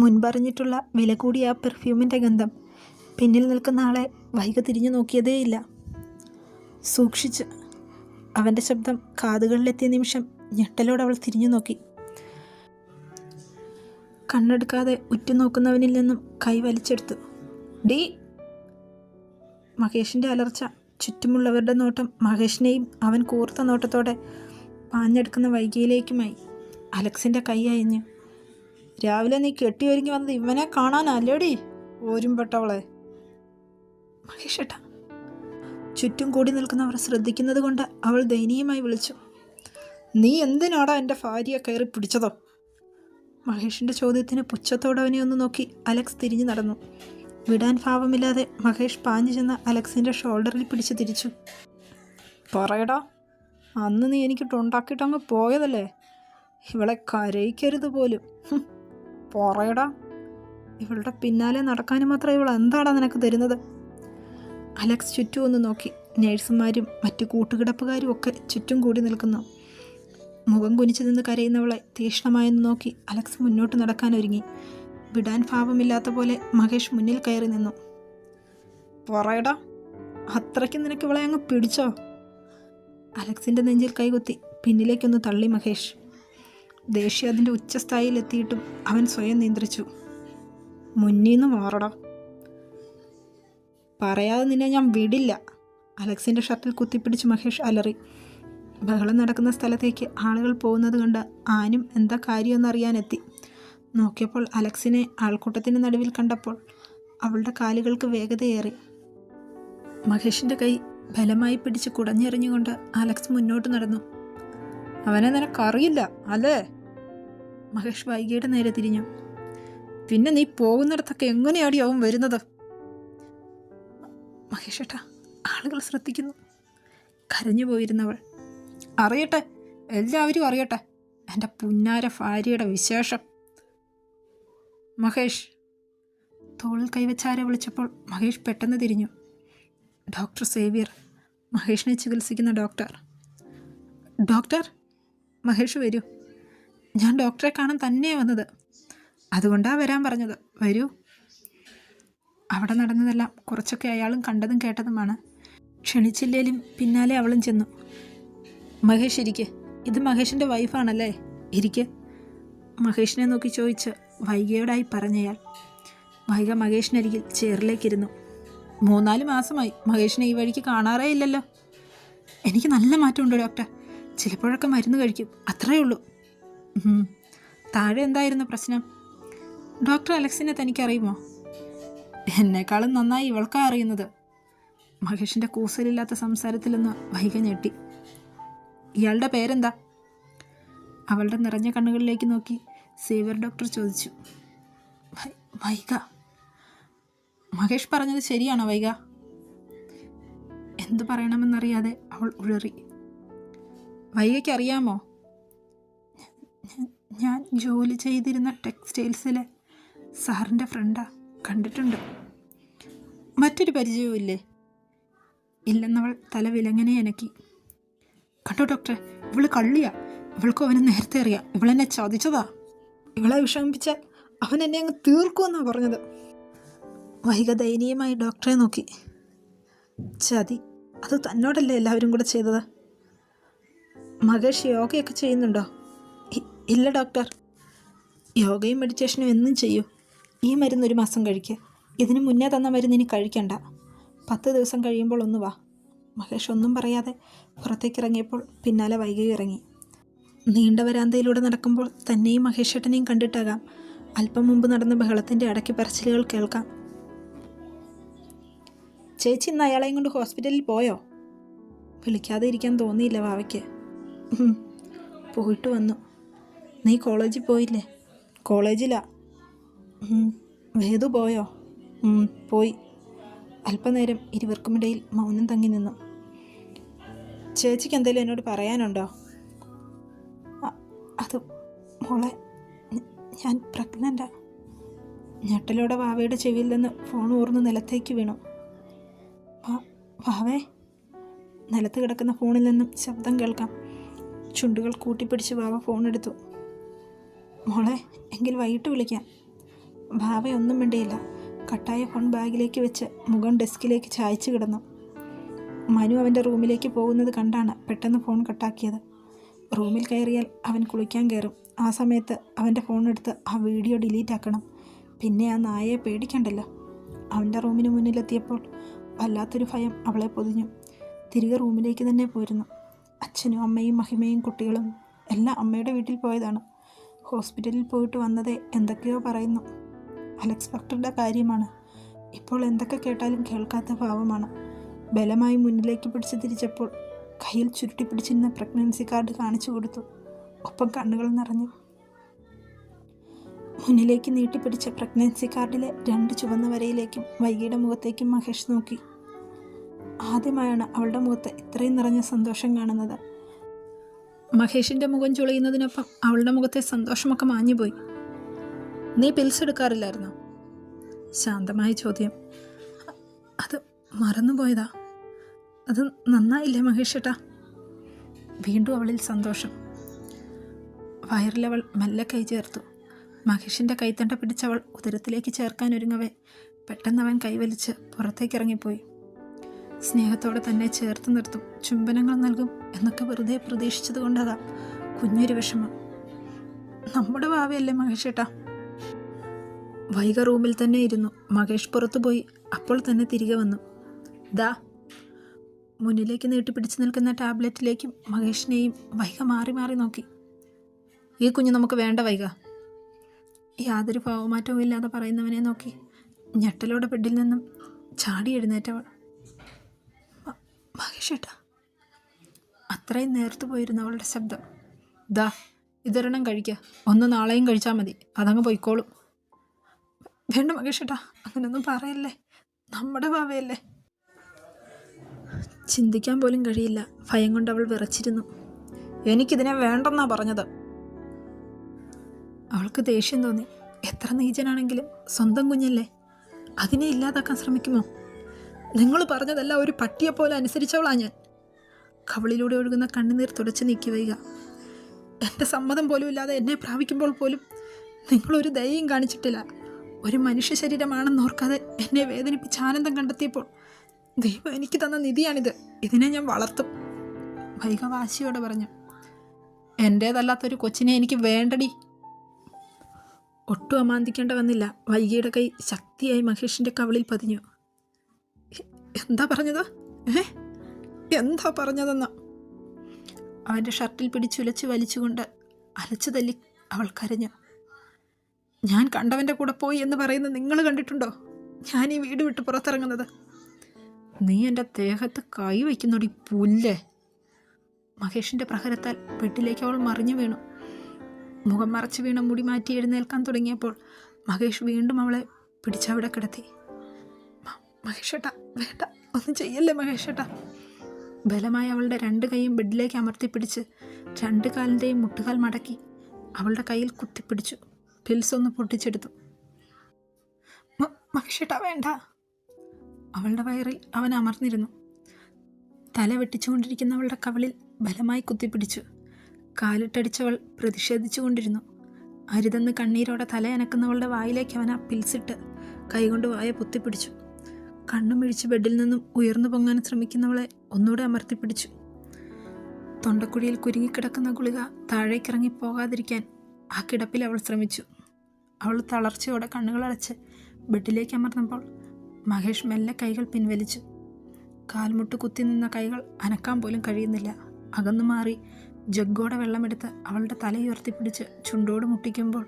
മുൻപറിഞ്ഞിട്ടുള്ള വില കൂടിയ ആ പെർഫ്യൂമിന്റെ ഗന്ധം പിന്നിൽ നിൽക്കുന്ന ആളെ വൈക തിരിഞ്ഞു നോക്കിയതേയില്ല. സൂക്ഷിച്ച് അവന്റെ ശബ്ദം കാതുകളിലെത്തിയ നിമിഷം ഞെട്ടലോടെ അവൾ തിരിഞ്ഞു നോക്കി. കണ്ണെടുക്കാതെ ഉറ്റുനോക്കുന്നവനിൽ നിന്നും കൈ വലിച്ചെടുത്തു. ഡി മഹേഷിന്റെ അലർച്ച ചുറ്റുമുള്ളവരുടെ നോട്ടം മഹേഷിനെയും അവൻ കൂർത്ത നോട്ടത്തോടെ പാഞ്ഞെടുക്കുന്ന വൈകിയിലേക്കുമായി അലക്സിന്റെ കൈ അയഞ്ഞു രാവിലെ നീ കെട്ടിയൊരുങ്ങി വന്നത് ഇവനെ കാണാനല്ലേടി? ഓരുംപെട്ടവളെ മഹേഷേട്ടാ. ചുറ്റും കൂടി നിൽക്കുന്നവർ ശ്രദ്ധിക്കുന്നത് കൊണ്ട് അവൾ ദയനീയമായി വിളിച്ചു. നീ എന്തിനാടാ എന്റെ ഭാര്യയെ കയറി പിടിച്ചതോ? മഹേഷിന്റെ ചോദ്യത്തിന് പുച്ഛത്തോടെ അവനെ ഒന്ന് നോക്കി അലക്സ് തിരിഞ്ഞു നടന്നു. വിടാൻ ഭാവമില്ലാതെ മഹേഷ് പാഞ്ഞു ചെന്ന് അലക്സിന്റെ ഷോൾഡറിൽ പിടിച്ചു തിരിച്ചു. പറയടാ അന്ന് നീ എനിക്ക് ഉണ്ടാക്കിയിട്ടങ്ങ് പോയതല്ലേ? ഇവളെ കരയിക്കരുത് പോലും. പറയടാ ഇവളുടെ പിന്നാലെ നടക്കാനും മാത്രം ഇവൾ എന്താടാ നിനക്ക് തരുന്നത്? അലക്സ് ചുറ്റും ഒന്ന് നോക്കി. നേഴ്സുമാരും മറ്റു കൂട്ടുകിടപ്പുകാരും ഒക്കെ ചുറ്റും കൂടി നിൽക്കുന്നു. മുഖം കുനിച്ചു നിന്ന് കരയുന്നവളെ തീക്ഷ്ണമായെന്ന് നോക്കി അലക്സ് മുന്നോട്ട് നടക്കാൻ ഒരുങ്ങി. വിടാൻ ഭാവമില്ലാത്ത പോലെ മഹേഷ് മുന്നിൽ കയറി നിന്നു. പറയടാ അത്രയ്ക്ക് നിനക്ക് ഇവളെ അങ്ങ് പിടിച്ചോ? അലക്സിന്റെ നെഞ്ചിൽ കൈകുത്തി പിന്നിലേക്കൊന്ന് തള്ളി മഹേഷ്. ദേഷ്യം അതിന്റെ ഉച്ചസ്ഥായിലെത്തിയിട്ടും അവൻ സ്വയം നിയന്ത്രിച്ചു. മുന്നീന്ന് മാറടാ. പറയാതെ നിന്നെ ഞാൻ വിടില്ല. അലക്സിന്റെ ഷർട്ടിൽ കുത്തിപ്പിടിച്ച് മഹേഷ് അലറി. ബഹളം നടക്കുന്ന സ്ഥലത്തേക്ക് ആളുകൾ പോകുന്നത് കണ്ട് ആനും എന്താ കാര്യമെന്നറിയാനെത്തി നോക്കിയപ്പോൾ അലക്സിനെ ആൾക്കൂട്ടത്തിന് നടുവിൽ കണ്ടപ്പോൾ അവളുടെ കാലുകൾക്ക് വേഗതയേറി. മഹേഷിന്റെ കൈ ബലമായി പിടിച്ച് കുടഞ്ഞെറിഞ്ഞുകൊണ്ട് അലക്സ് മുന്നോട്ട് നടന്നു. അവനെ നിനക്കറിയില്ല അല്ലേ? മഹേഷ് വൈകിയുടെ നേരെ തിരിഞ്ഞു. പിന്നെ നീ പോകുന്നിടത്തൊക്കെ എങ്ങനെയാടി അവൻ വരുന്നത്? മഹേഷ് ഏട്ടാ ആളുകൾ ശ്രദ്ധിക്കുന്നു. കരഞ്ഞു പോയിരുന്നവൾ. അറിയട്ടെ എല്ലാവരും അറിയട്ടെ എന്റെ പുന്നാര ഭാര്യയുടെ വിശേഷം. മഹേഷ് തോളിൽ കൈവച്ചാരെ വിളിച്ചപ്പോൾ മഹേഷ് പെട്ടെന്ന് തിരിഞ്ഞു. ഡോക്ടർ സേവ്യർ മഹേഷിനെ ചികിത്സിക്കുന്ന ഡോക്ടർ. ഡോക്ടർ മഹേഷ് വരൂ. ഞാൻ ഡോക്ടറെ കാണാൻ തന്നെയാണ് വന്നത്. അതുകൊണ്ടാണ് വരാൻ പറഞ്ഞത്. വരൂ. അവിടെ നടന്നതെല്ലാം കുറച്ചൊക്കെ അയാളും കണ്ടതും കേട്ടതുമാണ്. ക്ഷണിച്ചില്ലേലും പിന്നാലെ അവളും ചെന്നു. മഹേഷ് ഇരിക്കെ. ഇത് മഹേഷിന്റെ വൈഫാണല്ലേ ഇരിക്കെ. മഹേഷിനെ നോക്കി ചോദിച്ച് വൈകയോടായി പറഞ്ഞയാൾ. വൈക മഹേഷിനരികിൽ ചേറിലേക്കിരുന്നു മൂന്നാൽ മാസമായി മഹേഷിനെ ഈ വഴിക്ക് കാണാറേ ഇല്ലല്ലോ. എനിക്ക് നല്ല മാറ്റമുണ്ട് ഡോക്ടർ. ചിലപ്പോഴൊക്കെ മരുന്ന് കഴിക്കും. അത്രയേ ഉള്ളൂ. താഴെ എന്തായിരുന്നു പ്രശ്നം? ഡോക്ടർ അലക്സിനെ തനിക്കറിയുമോ? എന്നെക്കാളും നന്നായി ഇവൾക്കാ അറിയുന്നത്. മഹേഷിന്റെ കൂസലില്ലാത്ത സംസാരത്തിലൊന്ന് വൈക ഞെട്ടി. ഇയാളുടെ പേരെന്താ? അവളുടെ നിറഞ്ഞ കണ്ണുകളിലേക്ക് നോക്കി സേവർ ഡോക്ടർ ചോദിച്ചു. വൈക മഹേഷ് പറഞ്ഞത് ശരിയാണോ വൈക എന്തു പറയണമെന്നറിയാതെ അവൾ ഉഴറി. വൈകയ്ക്ക് അറിയാമോ ഞാൻ ജോലി ചെയ്തിരുന്ന ടെക്സ്റ്റൈൽസിലെ സാറിന്റെ ഫ്രണ്ടാ കണ്ടിട്ടുണ്ട്. മറ്റൊരു പരിചയവും ഇല്ലേ ഇല്ലെന്നവൾ തല വിലങ്ങനെ എനക്കി കണ്ടോ ഡോക്ടറെ ഇവൾ കള്ളിയാ. ഇവൾക്കും അവനെ നേരത്തെ അറിയാം. ഇവളെന്നെ ചതിച്ചതാ. ഇവളെ വിഷമിപ്പിച്ചാൽ അവൻ എന്നെ അങ്ങ് തീർക്കുമെന്നാണ് പറഞ്ഞത്. വൈക ദയനീയമായി ഡോക്ടറെ നോക്കി. ചതി അത് തന്നോടല്ലേ എല്ലാവരും കൂടെ ചെയ്തത്? മകേഷ് യോഗയൊക്കെ ചെയ്യുന്നുണ്ടോ? ഇല്ല ഡോക്ടർ. യോഗയും മെഡിറ്റേഷനും എന്നും ചെയ്യൂ. ഈ മരുന്ന് ഒരു മാസം കഴിക്കുക ഇതിന് മുന്നേ തന്ന മരുന്ന് ഇനി കഴിക്കണ്ട. പത്ത് ദിവസം കഴിയുമ്പോൾ ഒന്ന് വാ. മഹേഷ് ഒന്നും പറയാതെ പുറത്തേക്ക് ഇറങ്ങിയപ്പോൾ പിന്നാലെ വൈകി ഇറങ്ങി. നീണ്ട വരാന്തയിലൂടെ നടക്കുമ്പോൾ തന്നെയും മഹേഷേട്ടനെയും കണ്ടിട്ടാകാം. അല്പം മുമ്പ് നടന്ന ബഹളത്തിന്റെ അടക്കി പറച്ചിലുകൾ കേൾക്കാം. ചേച്ചി ഇന്ന് അയാളെയും കൊണ്ട് ഹോസ്പിറ്റലിൽ പോയോ? വിളിക്കാതെ ഇരിക്കാൻ തോന്നിയില്ല വാവയ്ക്ക്. പോയിട്ട് വന്നു. നീ കോളേജിൽ പോയില്ലേ? കോളേജിലാ. വേദു പോയോ? പോയി. അല്പനേരം ഇരുവർക്കുമിടയിൽ മൗനം തങ്ങി നിന്നു. ചേച്ചിക്ക് എന്തെങ്കിലും എന്നോട് പറയാനുണ്ടോ? അത് മോളെ ഞാൻ പ്രഗ്നന്റാ ഞെട്ടലോടെ വാവയുടെ ചെവിയിൽ നിന്ന് ഫോൺ ഊർന്ന് നിലത്തേക്ക് വീണു. വാവേ. നിലത്ത് കിടക്കുന്ന ഫോണിൽ നിന്നും ശബ്ദം കേൾക്കാം. ചുണ്ടുകൾ കൂട്ടിപ്പിടിച്ച് ബാബ ഫോൺ എടുത്തു മോളെ എങ്കിൽ വൈകിട്ട് വിളിക്കാം. ഭാവയൊന്നും മിണ്ടിയില്ല. കട്ടായ ഫോൺ ബാഗിലേക്ക് വെച്ച് മുഖം ഡെസ്കിലേക്ക് ചായച്ചു കിടന്നു. മനു അവന്റെ റൂമിലേക്ക് പോകുന്നത് കണ്ടാണ് പെട്ടെന്ന് ഫോൺ കട്ടാക്കിയത്. റൂമിൽ കയറിയാൽ അവൻ കുളിക്കാൻ കയറും. ആ സമയത്ത് അവന്റെ ഫോൺ എടുത്ത് ആ വീഡിയോ ഡിലീറ്റ് ആക്കണം. പിന്നെ ആ നായയെ പേടിക്കണ്ടല്ലോ. അവന്റെ റൂമിന് മുന്നിലെത്തിയപ്പോൾ വല്ലാത്തൊരു ഭയം അവളെ പൊതിഞ്ഞു. തിരികെ റൂമിലേക്ക് തന്നെ പോയിരുന്നു. അച്ഛനും അമ്മയും മഹിമയും കുട്ടികളും എല്ലാം അമ്മയുടെ വീട്ടിൽ പോയതാണ്. ഹോസ്പിറ്റലിൽ പോയിട്ട് വന്നതേ എന്തൊക്കെയോ പറയുന്നു. അൺഎക്സ്പെക്റ്റഡ് കാര്യമാണ്. ഇപ്പോൾ എന്തൊക്കെ കേട്ടാലും കേൾക്കാത്ത ഭാവമാണ് ബലമായി മുന്നിലേക്ക് പിടിച്ച് തിരിച്ചപ്പോൾ കയ്യിൽ ചുരുട്ടി പിടിച്ചിരുന്ന പ്രഗ്നൻസി കാർഡ് കാണിച്ചു കൊടുത്തു. ഒപ്പം കണ്ണുകൾ നിറഞ്ഞു. മുന്നിലേക്ക് നീട്ടിപ്പിടിച്ച പ്രഗ്നൻസി കാർഡിലെ രണ്ട് ചുവന്ന വരയിലേക്കും വൈകിയുടെ മുഖത്തേക്കും മഹേഷ് നോക്കി. ആദ്യമായാണ് അവളുടെ മുഖത്ത് ഇത്രയും നിറഞ്ഞ സന്തോഷം കാണുന്നത്. മഹേഷിന്റെ മുഖം ചുളിയുന്നതിനൊപ്പം അവളുടെ മുഖത്തെ സന്തോഷമൊക്കെ മാഞ്ഞുപോയി. നീ പിൽസ് എടുക്കാറില്ലായിരുന്നോ? ശാന്തമായ ചോദ്യം. "അ- അത് മറന്നുപോയതാ. അത് നന്നായില്ലേ മഹേഷേട്ടാ? വീണ്ടും അവളിൽ സന്തോഷം. വയറിലവൾ മെല്ലെ കൈ ചേർത്തു. മഹേഷിന്റെ കൈത്തണ്ട പിടിച്ചവൾ ഉദരത്തിലേക്ക് ചേർക്കാൻ ഒരുങ്ങവേ പെട്ടെന്ന് അവൻ കൈവലിച്ച് പുറത്തേക്ക് ഇറങ്ങിപ്പോയി. സ്നേഹത്തോടെ തന്നെ ചേർത്ത് നിർത്തും. ചുംബനങ്ങൾ നൽകും എന്നൊക്കെ വെറുതെ പ്രതീക്ഷിച്ചത് കൊണ്ടതാ കുഞ്ഞൊരു വിഷമം. നമ്മുടെ ഭാവിയല്ലേ മഹേഷേട്ടാ വൈക റൂമിൽ തന്നെ ഇരുന്നു. മഹേഷ് പുറത്തു പോയി. അപ്പോൾ തന്നെ തിരികെ വന്നു. ദാ മുന്നിലേക്ക് നീട്ടിപ്പിടിച്ച് നിൽക്കുന്ന ടാബ്ലറ്റിലേക്കും മഹേഷിനെയും വൈക മാറി മാറി നോക്കി. ഈ കുഞ്ഞ് നമുക്ക് വേണ്ട വൈക യാതൊരു ഭാവമാറ്റവും ഇല്ലാതെ പറയുന്നവനെ നോക്കി ഞെട്ടലോടെ ബെഡിൽ നിന്നും ചാടി എഴുന്നേറ്റവൾ. മഹേഷേട്ടാ അത്രയും നേർത്തു പോയിരുന്നു അവളുടെ ശബ്ദം. ദാ ഇതൊരെണ്ണം കഴിക്കുക ഒന്ന് നാളെയും കഴിച്ചാൽ മതി. അതങ്ങ് പോയിക്കോളും. വേണ്ട മഹേഷേട്ടാ അങ്ങനൊന്നും പറയല്ലേ. നമ്മുടെ ഭാവയല്ലേ ചിന്തിക്കാൻ പോലും കഴിയില്ല. ഭയം കൊണ്ട് അവൾ വിറച്ചിരുന്നു. എനിക്കിതിനെ വേണ്ടെന്നാ പറഞ്ഞത്. അവൾക്ക് ദേഷ്യം തോന്നി. എത്ര നീചനാണെങ്കിലും സ്വന്തം കുഞ്ഞല്ലേ. അതിനെ ഇല്ലാതാക്കാൻ ശ്രമിക്കുമോ? നിങ്ങൾ പറഞ്ഞതെല്ലാം ഒരു പട്ടിയെ പോലെ അനുസരിച്ചവളാ ഞാൻ. കവളിലൂടെ ഒഴുകുന്ന കണ്ണുനീർ തുടച്ച് നീക്കി വയ്യ എന്റെ സമ്മതം പോലും ഇല്ലാതെ എന്നെ പ്രാപിക്കുമ്പോൾ പോലും നിങ്ങളൊരു ദയയും കാണിച്ചിട്ടില്ല. ഒരു മനുഷ്യ ശരീരമാണെന്ന് ഓർക്കാതെ എന്നെ വേദനിപ്പിച്ച് ആനന്ദം കണ്ടെത്തിയപ്പോൾ ദൈവം എനിക്ക് തന്ന നിധിയാണിത്. ഇതിനെ ഞാൻ വളർത്തും. വൈക വാശിയോടെ പറഞ്ഞു എന്റേതല്ലാത്തൊരു കൊച്ചിനെ എനിക്ക് വേണ്ടടി. ഒട്ടും അമാന്തിക്കേണ്ട വന്നില്ല വൈകിയുടെ കൈ ശക്തിയായി മഹേഷിന്റെ കവളിൽ പതിഞ്ഞു. എന്താ പറഞ്ഞത്? ഏ? എന്താ പറഞ്ഞതെന്ന്? അവന്റെ ഷർട്ടിൽ പിടിച്ചുലച്ച് വലിച്ചുകൊണ്ട് അലച്ചു തല്ലി അവൾ കരഞ്ഞു. ഞാൻ കണ്ടവന്റെ കൂടെ പോയി എന്ന് പറയുന്നത് നിങ്ങൾ കണ്ടിട്ടുണ്ടോ? ഞാൻ ഈ വീട് വിട്ട് പുറത്തിറങ്ങുന്നത്. നീ എന്റെ ദേഹത്ത് കൈ വയ്ക്കുന്നോടി പുല്ലേ. മഹേഷിന്റെ പ്രഹരത്താൽ ബെഡിലേക്ക് അവൾ മറിഞ്ഞു വീണു. മുഖം മറച്ച് വീണ മുടി മാറ്റി എഴുന്നേൽക്കാൻ തുടങ്ങിയപ്പോൾ മഹേഷ് വീണ്ടും അവളെ പിടിച്ചവിടെ കിടത്തി. "മ- മഹേഷേട്ടാ വേണ്ട ഒന്നും ചെയ്യല്ലേ മഹേഷേട്ടാ. ബലമായി അവളുടെ രണ്ട് കൈയും ബെഡിലേക്ക് അമർത്തിപ്പിടിച്ച് രണ്ട് കാലിന്റെയും മുട്ടുകാൽ മടക്കി അവളുടെ കയ്യിൽ കുത്തിപ്പിടിച്ചു. പിൽസ് ഒന്ന് പൊട്ടിച്ചെടുത്തു. മഹേഷേട്ട വേണ്ട. അവളുടെ വയറിൽ അവൻ അമർന്നിരുന്നു. തല വെട്ടിച്ചുകൊണ്ടിരിക്കുന്ന അവളുടെ കവളിൽ ബലമായി കുത്തിപ്പിടിച്ചു. കാലിട്ടടിച്ചവൾ പ്രതിഷേധിച്ചുകൊണ്ടിരുന്നു. അരുതെന്ന് കണ്ണീരോടെ തല അനക്കുന്നവളുടെ വായിലേക്ക് അവൻ ആ പിൽസിട്ട് കൈകൊണ്ട് വായ പൊത്തിപ്പിടിച്ചു. കണ്ണും മിഴിച്ച് ബെഡിൽ നിന്നും ഉയർന്നു പൊങ്ങാൻ ശ്രമിക്കുന്നവളെ ഒന്നുകൂടെ അമർത്തിപ്പിടിച്ചു തൊണ്ടക്കുഴിയിൽ കുരുങ്ങിക്കിടക്കുന്ന ഗുളിക താഴേക്കിറങ്ങി പോകാതിരിക്കാൻ ആ കിടപ്പിൽ അവൾ ശ്രമിച്ചു. അവൾ തളർച്ചയോടെ കണ്ണുകളടച്ച് ബെഡിലേക്ക് അമർന്നപ്പോൾ മഹേഷ് മെല്ലെ കൈകൾ പിൻവലിച്ചു. കാൽമുട്ട് കുത്തി നിന്ന കൈകൾ അനക്കാൻ പോലും കഴിയുന്നില്ല. അകന്നു മാറി ജഗ്ഗോടെ വെള്ളമെടുത്ത് അവളുടെ തലയുയർത്തിപ്പിടിച്ച് ചുണ്ടോട് മുട്ടിക്കുമ്പോൾ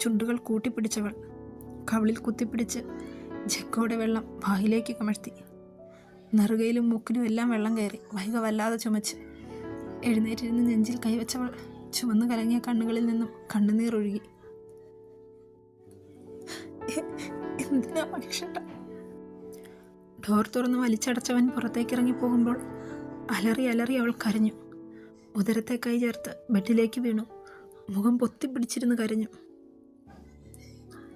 ചുണ്ടുകൾ കൂട്ടിപ്പിടിച്ചവൾ. കവിളിൽ കുത്തിപ്പിടിച്ച് ജഗ്ഗോടെ വെള്ളം വായിലേക്ക് കമഴ്ത്തി. നറുകയിലും മൂക്കിലും എല്ലാം വെള്ളം കയറി. വൈക വല്ലാതെ ചുമച്ച്. എഴുന്നേറ്റിരുന്ന് നെഞ്ചിൽ കൈവച്ചവൾ ചുവന്നു കലങ്ങിയ കണ്ണുകളിൽ നിന്നും കണ്ണുനീർ ഒഴുകി. എന്തിനാ മനുഷ്യട്ട ഡോർ തുറന്ന് വലിച്ചടച്ചവൻ പുറത്തേക്കിറങ്ങി പോകുമ്പോൾ അലറി അലറി അവൾ കരഞ്ഞു. ഉദരത്തെ കൈ ചേർത്ത് ബെഡിലേക്ക് വീണു. മുഖം പൊത്തിപ്പിടിച്ചിരുന്ന് കരഞ്ഞു.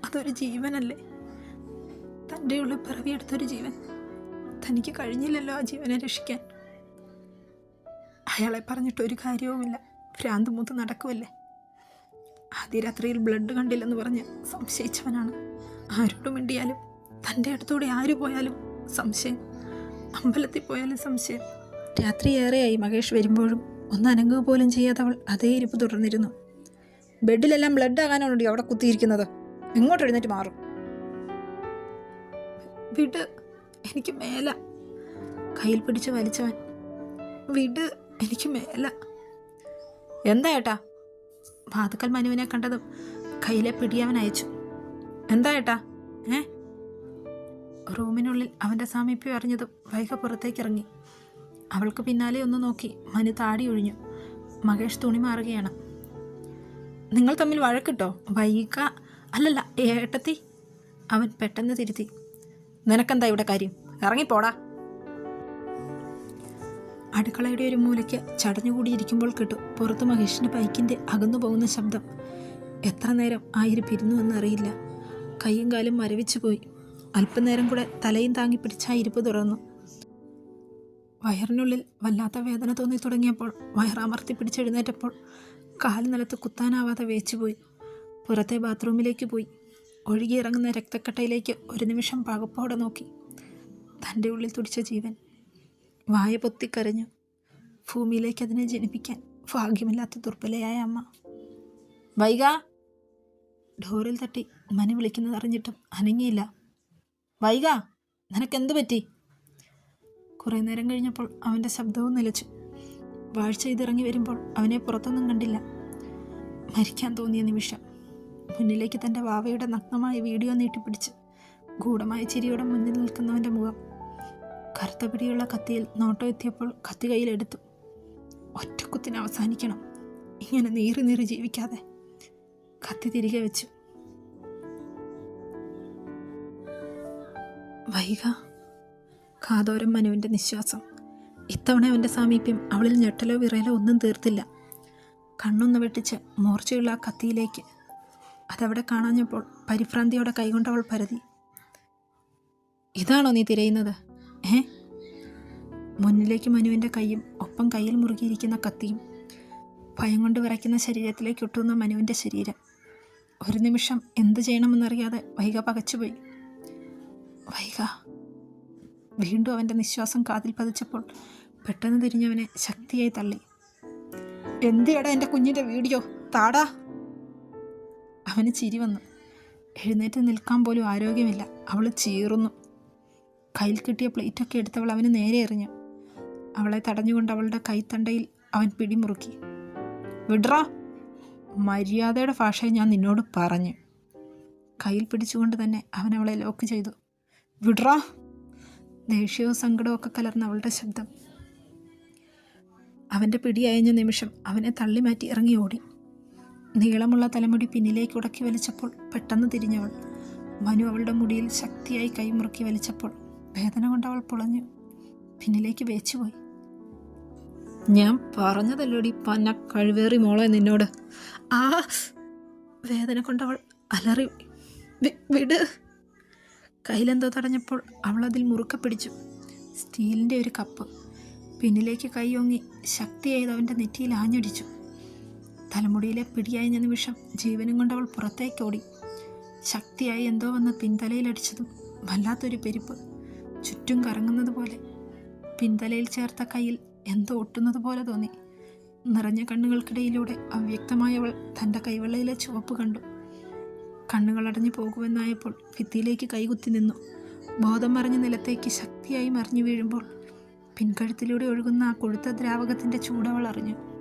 അതൊരു ജീവനല്ലേ? തന്റെ ഉള്ളിൽ പിറവിയെടുത്തൊരു ജീവൻ. തനിക്ക് കഴിഞ്ഞില്ലല്ലോ ആ ജീവനെ രക്ഷിക്കാൻ. അയാളെ പറഞ്ഞിട്ട് ഒരു കാര്യവുമില്ല. ഭ്രാന്ത് മൂത്ത് നടക്കുമല്ലേ ആദ്യ രാത്രിയിൽ ബ്ലഡ് കണ്ടില്ലെന്ന് പറഞ്ഞ് സംശയിച്ചവനാണ്. ആരോട് മിണ്ടിയാലും തന്റെ അടുത്തൂടെ ആര് പോയാലും സംശയം. അമ്പലത്തിൽ പോയാലും സംശയം. രാത്രി ഏറെയായി മഹേഷ് വരുമ്പോഴും ഒന്ന് അനങ്ങുക പോലും ചെയ്യാതെ അവൾ അതേ ഇരിപ്പ് തുടർന്നിരുന്നു. ബെഡിലെല്ലാം ബ്ലഡ് ആകാനാണോ അവിടെ കുത്തിയിരിക്കുന്നത്? ഇങ്ങോട്ട് എഴുന്നേറ്റ് മാറും. വിട്. എനിക്ക് മേല. കയ്യിൽ പിടിച്ച് വലിച്ചവൻ. വിട്. എനിക്ക് മേല. എന്താ ഏട്ടാ? വാതുക്കൽ മനുവിനെ കണ്ടതും കയ്യിലെ പിടിയവൻ അയച്ചു. എന്താ ഏട്ടാ? ഏ? റൂമിനുള്ളിൽ അവന്റെ സാമീപ്യം അറിഞ്ഞതും വൈക പുറത്തേക്ക് ഇറങ്ങി അവൾക്ക് പിന്നാലെ ഒന്ന് നോക്കി മനു താടി ഒഴിഞ്ഞു. മഹേഷ് തുണി മാറുകയാണ്. നിങ്ങൾ തമ്മിൽ വഴക്കിട്ടോ? വൈക അല്ലല്ല ഏട്ടത്തി. അവൻ പെട്ടെന്ന് തിരുത്തി. നിനക്കെന്താ ഇവിടെ കാര്യം? ഇറങ്ങിപ്പോടാ. അടുക്കളയുടെ ഒരു മൂലയ്ക്ക് ചടഞ്ഞുകൂടിയിരിക്കുമ്പോൾ കേട്ടു പുറത്ത് മഹേഷിന്റെ ബൈക്കിന്റെ അകന്നു പോകുന്ന ശബ്ദം. എത്ര നേരം ആയിരിപ്പിരുന്നു എന്നറിയില്ല. കൈയും കാലും മരവിച്ചു പോയി. അല്പനേരം കൂടെ തലയും താങ്ങി പിടിച്ച ഇരിപ്പ് തുറന്നു. വയറിനുള്ളിൽ വല്ലാത്ത വേദന തോന്നി തുടങ്ങിയപ്പോൾ വയറമർത്തി പിടിച്ചെഴുന്നേറ്റപ്പോൾ കാൽ നിലത്ത് കുത്താനാവാതെ വേച്ചുപോയി. പുറത്തെ ബാത്റൂമിലേക്ക് പോയി. ഒഴുകിയിറങ്ങുന്ന രക്തക്കട്ടയിലേക്ക് ഒരു നിമിഷം പകപ്പോടെ നോക്കി. തന്റെ ഉള്ളിൽ തുടിച്ച ജീവൻ. വായ പൊത്തിക്കരഞ്ഞു ഭൂമിയിലേക്ക് അതിനെ ജനിപ്പിക്കാൻ ഭാഗ്യമില്ലാത്ത ദുർബലയായ അമ്മ. വൈക ഡോറിൽ തട്ടി മനു വിളിക്കുന്നത് അറിഞ്ഞിട്ടും അനങ്ങിയില്ല. വൈക നിനക്കെന്ത് പറ്റി? കുറേ നേരം കഴിഞ്ഞപ്പോൾ അവന്റെ ശബ്ദവും നിലച്ചു. വാഴ്ച ഇതിറങ്ങി വരുമ്പോൾ അവനെ പുറത്തൊന്നും കണ്ടില്ല. മരിക്കാൻ തോന്നിയ നിമിഷം മുന്നിലേക്ക് തന്റെ വാവയുടെ നഗ്നമായ വീഡിയോ നീട്ടിപ്പിടിച്ച് ഗൂഢമായ ചിരിയുടെ മുന്നിൽ നിൽക്കുന്നവന്റെ മുഖം കറുത്ത പിടിയുള്ള കത്തിയിൽ നോട്ടം എത്തിയപ്പോൾ കത്തി കയ്യിലെടുത്തു. ഒറ്റക്കുത്തിന് അവസാനിക്കണം. ഇങ്ങനെ നീറി നീറി ജീവിക്കാതെ. കത്തി തിരികെ വെച്ചു. വൈക. കാതോരം മനുവിന്റെ നിശ്വാസം. ഇത്തവണ അവന്റെ സാമീപ്യം അവളിൽ ഞെട്ടലോ വിറയലോ ഒന്നും തീർത്തില്ല. കണ്ണൊന്ന് വെട്ടിച്ച് മൂർച്ചയുള്ള ആ കത്തിയിലേക്ക് അതവിടെ കാണാഞ്ഞപ്പോൾ പരിഭ്രാന്തിയോടെ കൈകൊണ്ടവൾ പരതി. ഇതാണോ നീ തിരയുന്നത്? ഏ? മുന്നിലേക്ക് മനുവിന്റെ കൈയും ഒപ്പം കയ്യിൽ മുറുകിയിരിക്കുന്ന കത്തിയും ഭയം കൊണ്ട് വിറയ്ക്കുന്ന ശരീരത്തിലേക്ക് ഒട്ടുന്ന മനുവിന്റെ ശരീരം. ഒരു നിമിഷം എന്തു ചെയ്യണമെന്നറിയാതെ വൈക പകച്ചുപോയി. വൈക വീണ്ടും അവന്റെ നിശ്വാസം കാതിൽ പതിച്ചപ്പോൾ പെട്ടെന്ന് തിരിഞ്ഞവനെ ശക്തിയായി തള്ളി. എന്തിയടാ എന്റെ കുഞ്ഞിന്റെ വീഡിയോ? താടാ. അവന് ചിരി വന്നു. എഴുന്നേറ്റ് നിൽക്കാൻ പോലും ആരോഗ്യമില്ല. അവൾ ചീറുന്നു. കയ്യിൽ കിട്ടിയ പ്ലേറ്റൊക്കെ എടുത്തവൾ അവന് നേരെ എറിഞ്ഞു. അവളെ തടഞ്ഞുകൊണ്ട് അവളുടെ കൈത്തണ്ടയിൽ അവൻ പിടിമുറുക്കി. വിട്രാ മര്യാദയുടെ ഭാഷയെ ഞാൻ നിന്നോട് പറഞ്ഞു. കയ്യിൽ പിടിച്ചുകൊണ്ട് തന്നെ അവൻ അവളെ ലോക്ക് ചെയ്തു. വിട്രാ ദേഷ്യവും സങ്കടവും ഒക്കെ കലർന്ന അവളുടെ ശബ്ദം. അവന്റെ പിടി അയഞ്ഞ നിമിഷം അവനെ തള്ളി മാറ്റി ഇറങ്ങി ഓടി. നീളമുള്ള തലമുടി പിന്നിലേക്ക് ഉടക്കി വലിച്ചപ്പോൾ പെട്ടെന്ന് തിരിഞ്ഞവൾ. മനു അവളുടെ മുടിയിൽ ശക്തിയായി കൈമുറുക്കി വലിച്ചപ്പോൾ വേദന കൊണ്ട് അവൾ പുളഞ്ഞു. പിന്നിലേക്ക് വേച്ചുപോയി ഞാൻ പറഞ്ഞതല്ലോടി പന്ന കഴിവേറി മോളെ നിന്നോട്. ആ വേദന കൊണ്ടവൾ അലറി "വി- വിട്. കയ്യിലെന്തോ തടഞ്ഞപ്പോൾ അവൾ അതിൽ മുറുക്ക പിടിച്ചു. സ്റ്റീലിന്റെ ഒരു കപ്പ്. പിന്നിലേക്ക് കൈയൊങ്ങി ശക്തിയായത് അവന്റെ നെറ്റിയിൽ ആഞ്ഞടിച്ചു. തലമുടിയിലെ പിടിയായ നിമിഷം ജീവനും കൊണ്ടവൾ പുറത്തേക്കോടി ശക്തിയായി എന്തോ വന്ന് പിൻതലയിലടിച്ചതും വല്ലാത്തൊരു പെരുപ്പ്. ചുറ്റും കറങ്ങുന്നത് പോലെ. പിൻതലയിൽ ചേർത്ത കയ്യിൽ എന്തോ ഒട്ടുന്നത് പോലെ തോന്നി. നിറഞ്ഞ കണ്ണുകൾക്കിടയിലൂടെ അവ്യക്തമായവൾ തന്റെ കൈവെള്ളയിലെ ചുവപ്പ് കണ്ടു. കണ്ണുകളടഞ്ഞു പോകുമെന്നായപ്പോൾ ഭിത്തിയിലേക്ക് കൈകുത്തി നിന്നു. ബോധം മറിഞ്ഞ നിലത്തേക്ക് ശക്തിയായി മറിഞ്ഞു വീഴുമ്പോൾ പിൻകഴുത്തിലൂടെ ഒഴുകുന്ന ആ കൊഴുത്ത ദ്രാവകത്തിന്റെ ചൂടവൾ അറിഞ്ഞു.